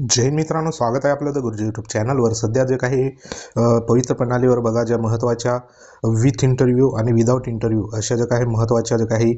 जय मित्रांनो स्वागत आहे आपलं द गुरुजी यूट्यूब चॅनलवर सध्या जे काही पवित्र प्रणालीवर बघा ज्या महत्त्वाच्या विथ इंटरव्ह्यू आणि विदाऊट इंटरव्ह्यू अशा ज्या काही महत्त्वाच्या ज्या काही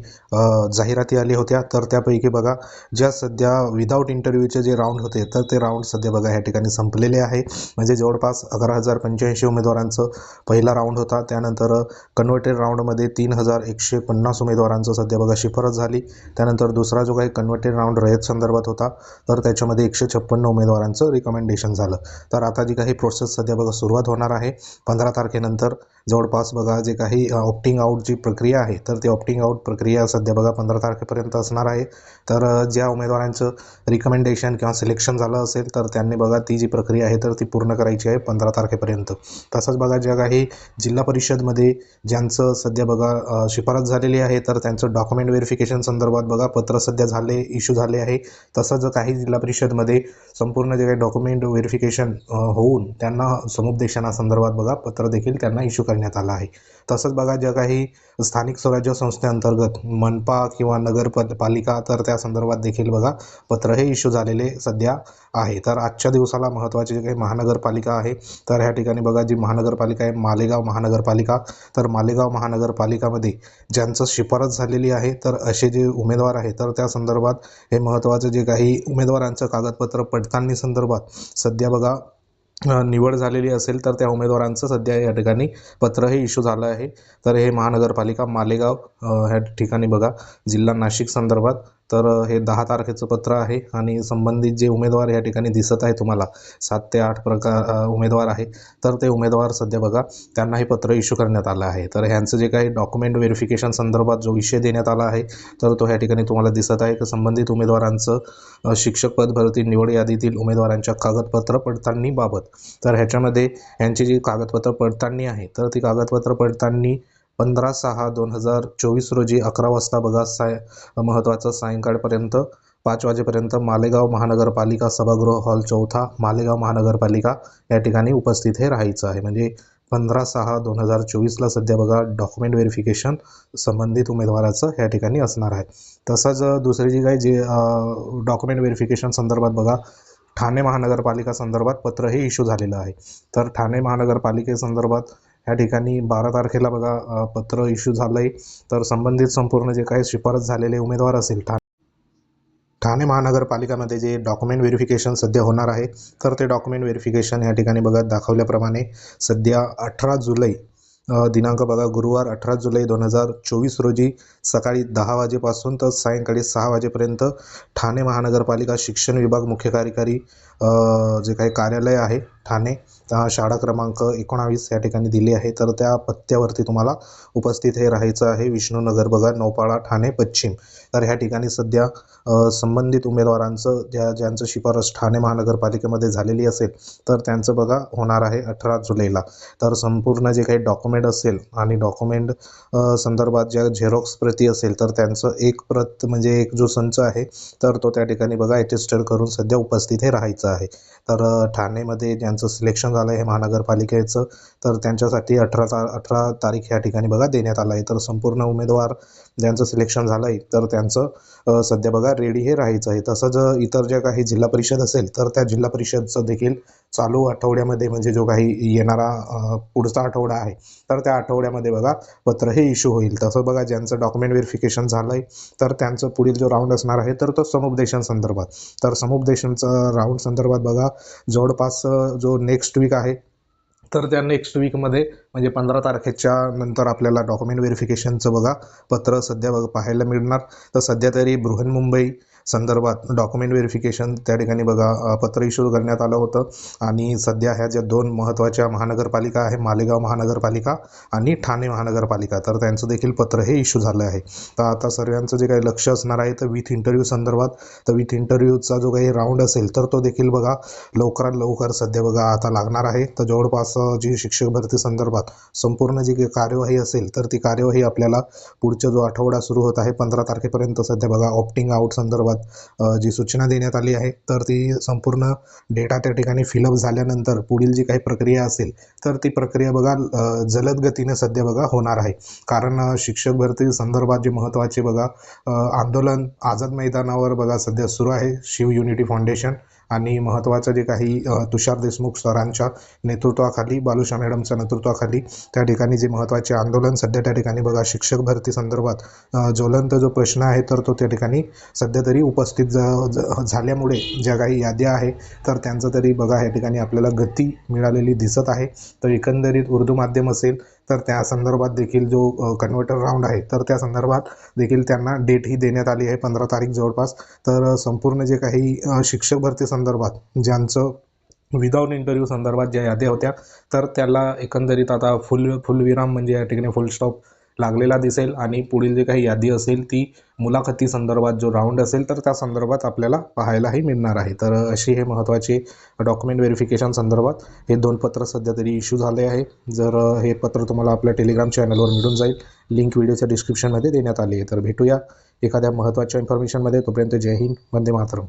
जाहिराती आल्या होत्या तर त्यापैकी बघा ज्या सध्या विदाऊट इंटरव्ह्यूचे जे राऊंड होते तर ते राऊंड सध्या बघा ह्या ठिकाणी संपलेले आहे. म्हणजे जवळपास अकरा हजार पंच्याऐंशी उमेदवारांचं पहिला राऊंड होता. त्यानंतर कन्व्हर्टेड राऊंडमध्ये तीन हजार एकशे पन्नास उमेदवारांचं सध्या बघा शिफारस झाली. त्यानंतर दुसरा जो काही कन्व्हर्टेड राऊंड रयत संदर्भात होता तर त्याच्यामध्ये एकशे छप्पन्न उमेदवारांचं रिकमेंडेशन झालं. तर आता जी काही प्रोसेस सध्या बघा सुरुवात होणार आहे पंधरा तारखेनंतर जवळपास बघा जे काही ऑप्टिंग आऊटची प्रक्रिया आहे तर ती ऑप्टिंग आऊट प्रक्रिया सध्या बघा पंधरा तारखेपर्यंत असणार आहे. तर ज्या उमेदवारांचं रिकमेंडेशन किंवा सिलेक्शन झालं असेल तर त्यांनी बघा ती जी प्रक्रिया आहे तर ती पूर्ण करायची आहे पंधरा तारखेपर्यंत. तसंच बघा ज्या काही जिल्हा परिषदमध्ये ज्यांचं सध्या बघा शिफारस झालेली आहे तर त्यांचं डॉक्युमेंट व्हेरिफिकेशन संदर्भात बघा पत्र सध्या झाले इश्यू झाले आहे. तसंच काही जिल्हा परिषदमध्ये संपूर्ण जे काही डॉक्युमेंट व्हेरिफिकेशन होऊन त्यांना समुपदेशनासंदर्भात बघा पत्र देखील त्यांना इश्यू करण्यात आलं आहे. तसंच बघा ज्या काही स्थानिक स्वराज्य संस्थेअंतर्गत मनपा किंवा नगर पालिका तर त्या संदर्भात देखील बघा पत्र हे इश्यू झालेले सध्या आहे. तर आजच्या दिवसाला महत्त्वाचे जे काही महानगरपालिका आहे तर ह्या ठिकाणी बघा जी महानगरपालिका आहे मालेगाव महानगरपालिका तर मालेगाव महानगरपालिकामध्ये ज्यांचं शिफारस झालेली आहे तर असे जे उमेदवार आहे तर त्या संदर्भात हे महत्त्वाचं जे काही उमेदवारांचं कागदपत्र पड पडताळणी संदर्भात सध्या बघा निवड झालेली असेल तर त्या उमेदवारांचं सध्या या ठिकाणी पत्र हे इश्यू झालं आहे. तर हे महानगरपालिका मालेगाव ह्या ठिकाणी बघा जिल्हा नाशिक संदर्भात तर हे दहा तारखेचं पत्र आहे आणि संबंधित जे उमेदवार या ठिकाणी दिसत आहे तुम्हाला सात ते आठ प्रकार उमेदवार आहे तर ते उमेदवार सध्या बघा त्यांना हे पत्र इश्यू करण्यात आलं आहे. तर ह्यांचं जे काही डॉक्युमेंट व्हेरिफिकेशन संदर्भात जो विषय देण्यात आला आहे तर तो ह्या ठिकाणी तुम्हाला दिसत आहे. की संबंधित उमेदवारांचं शिक्षक पद भरती निवड यादीतील उमेदवारांच्या कागदपत्र पडताळणीबाबत तर ह्याच्यामध्ये यांची जी कागदपत्र पडताळणी आहे तर ती कागदपत्र पडताळणी पंधरा सहा दोन हजार चोवीस रोजी अकरा वाजता बघा साय महत्त्वाचं सायंकाळपर्यंत पाच वाजेपर्यंत मालेगाव महानगरपालिका सभागृह हॉल चौथा मालेगाव महानगरपालिका या ठिकाणी उपस्थित हे राहायचं आहे. म्हणजे पंधरा सहा दोन हजार चोवीसला सध्या बघा डॉक्युमेंट व्हेरिफिकेशन संबंधित उमेदवाराचं या ठिकाणी असणार आहे. तसंच दुसरी जी काही जे डॉक्युमेंट व्हेरिफिकेशन संदर्भात बघा ठाणे महानगरपालिका संदर्भात पत्र हे इश्यू झालेलं आहे. तर ठाणे महानगरपालिकेसंदर्भात ह्या ठिकाणी बारा तारखेला बघा पत्र इश्यू झालं आहे तर संबंधित संपूर्ण जे काही शिफारस झालेले उमेदवार असेल ठा ठाणे महानगरपालिकामध्ये जे डॉक्युमेंट व्हेरिफिकेशन सध्या होणार आहे तर ते डॉक्युमेंट व्हेरिफिकेशन या ठिकाणी बघा दाखवल्याप्रमाणे सध्या अठरा जुलै दिनांक बघा गुरुवार अठरा जुलै दोन हजार चोवीस रोजी सकाळी दहा वाजेपासून तर सायंकाळी सहा वाजेपर्यंत ठाणे महानगरपालिका शिक्षण विभाग मुख्य कार्यकारी जे काही कार्यालय आहे ठाणे. शाळा क्रमांक एकोणावीस या ठिकाणी दिली आहे. तर त्या पत्त्यावरती तुम्हाला उपस्थित हे राहायचं आहे. विष्णूनगर बघा नौपाडा ठाणे पश्चिम. तर ह्या ठिकाणी सध्या संबंधित उमेदवारांचं ज्या ज्यांचं शिफारस ठाणे महानगरपालिकेमध्ये झालेली असेल तर त्यांचं बघा होणार आहे अठरा जुलैला. तर संपूर्ण जे काही डॉक्युमेंट असेल आणि डॉक्युमेंट संदर्भात ज्या झेरॉक्स प्रती असेल तर त्यांचं एक प्रत म्हणजे एक जो संच आहे तर तो त्या ठिकाणी बघा अटेस्टेड करून सध्या उपस्थित हे राहायचं आहे. तर ठाणेमध्ये ज्या यांचं सिलेक्शन झालं आहे महानगरपालिकेचं. तर त्यांच्यासाठी अठरा ता अठरा तारीख या ठिकाणी बघा देण्यात आलं आहे तर संपूर्ण उमेदवार ज्यांचं सिलेक्शन झालं आहे तर त्यांचं सध्या बघा रेडी हे राहायचं आहे. तसंच इतर ज्या काही जिल्हा परिषद असेल तर त्या जिल्हा परिषदचं देखील चालू आठवड्यामध्ये म्हणजे जो काही येणारा पुढचा आठवडा आहे तर त्या आठवड्यामध्ये बघा पत्र हे इश्यू होईल. तसं बघा ज्यांचं डॉक्युमेंट व्हेरिफिकेशन झालं आहे तर त्यांचं पुढील जो राऊंड असणार आहे तर तो समुपदेशन संदर्भात. तर समुपदेशनचा राऊंड संदर्भात बघा जवळपास जो नेक्स्ट वीक आहे तर त्या नेक्स्ट वीकमध्ये म्हणजे पंधरा तारखेच्या नंतर आपल्याला डॉक्युमेंट व्हेरिफिकेशनचं बघा. पत्र सध्या बघा पाहायला मिळणार. तर सध्या तरी बृहन्मुंबई संदर्भात डॉक्युमेंट व्हेरिफिकेशन त्या ठिकाणी बघा पत्र इश्यू करण्यात आलं होतं. आणि सध्या ह्या ज्या दोन महत्त्वाच्या महानगरपालिका आहे मालेगाव महानगरपालिका आणि ठाणे महानगरपालिका तर त्यांचं देखील पत्र हे इश्यू झालं आहे. तर आता सर्वांचं जे काही लक्ष असणार आहे तर विथ इंटरव्ह्यू संदर्भात तर विथ इंटरव्ह्यूचा जो काही राऊंड असेल तर तो देखील बघा लवकरात लवकर सध्या बघा आता लागणार आहे. तर जवळपास जी शिक्षक भरती संदर्भात संपूर्ण जी काही कार्यवाही असेल तर ती कार्यवाही आपल्याला पुढचा जो आठवडा सुरू होत आहे पंधरा तारखेपर्यंत सध्या बघा ऑप्टिंग आउट संदर्भात संदर्भात जी सूचना देण्यात आली आहे तर ती संपूर्ण डेटा त्या ठिकाणी फिलअप झाल्यानंतर पुढील जी काही प्रक्रिया असेल तर ती प्रक्रिया बघा जलद गतीने सध्या बघा होणार आहे. कारण शिक्षक भरती संदर्भात जे महत्त्वाचे बघा आंदोलन आझाद मैदानावर बघा सध्या सुरू आहे शिव युनिटी फाउंडेशन. आणि महत्त्वाचं जे काही तुषार देशमुख सरांच्या नेतृत्वाखाली बालुशा मॅडमच्या नेतृत्वाखाली त्या ठिकाणी जे महत्त्वाचे आंदोलन सध्या त्या ठिकाणी बघा शिक्षक भरती संदर्भात ज्वलंत जो प्रश्न आहे तर तो त्या ठिकाणी सध्या तरी उपस्थित ज- ज- झाल्यामुळे ज्या काही याद्या आहे तर त्यांचं तरी बघा या ठिकाणी आपल्याला गती मिळालेली दिसत आहे. तर एकंदरीत उर्दू माध्यम असेल तर त्या संदर्भात देखील जो कन्व्हर्टर राऊंड आहे तर त्या संदर्भात देखील त्यांना डेट ही देण्यात आली आहे पंधरा तारीख जवळपास. तर संपूर्ण जे काही शिक्षक भरती संदर्भात ज्यांचं विदाऊट इंटरव्ह्यू संदर्भात ज्या याद्या होत्या तर त्याला एकंदरीत आता फुल फुलविराम म्हणजे या ठिकाणी फुलस्टॉप लागलेला दिसेल आणि पुढील जी काही यादी असेल ती मुलाखती संदर्भात जो राऊंड असेल तर त्या संदर्भात आपल्याला पाहायलाही मिळणार आहे. तर अशी हे महत्त्वाचे डॉक्युमेंट व्हेरिफिकेशन संदर्भात हे दोन पत्र सध्या तरी इश्यू झाले आहे. जर हे पत्र तुम्हाला आपल्या टेलिग्राम चॅनलवर मिळून जाईल लिंक व्हिडिओच्या डिस्क्रिप्शनमध्ये देण्यात आली आहे. तर भेटूया एखाद्या महत्त्वाच्या इन्फॉर्मेशनमध्ये तोपर्यंत जय हिंद वंदे मातरम.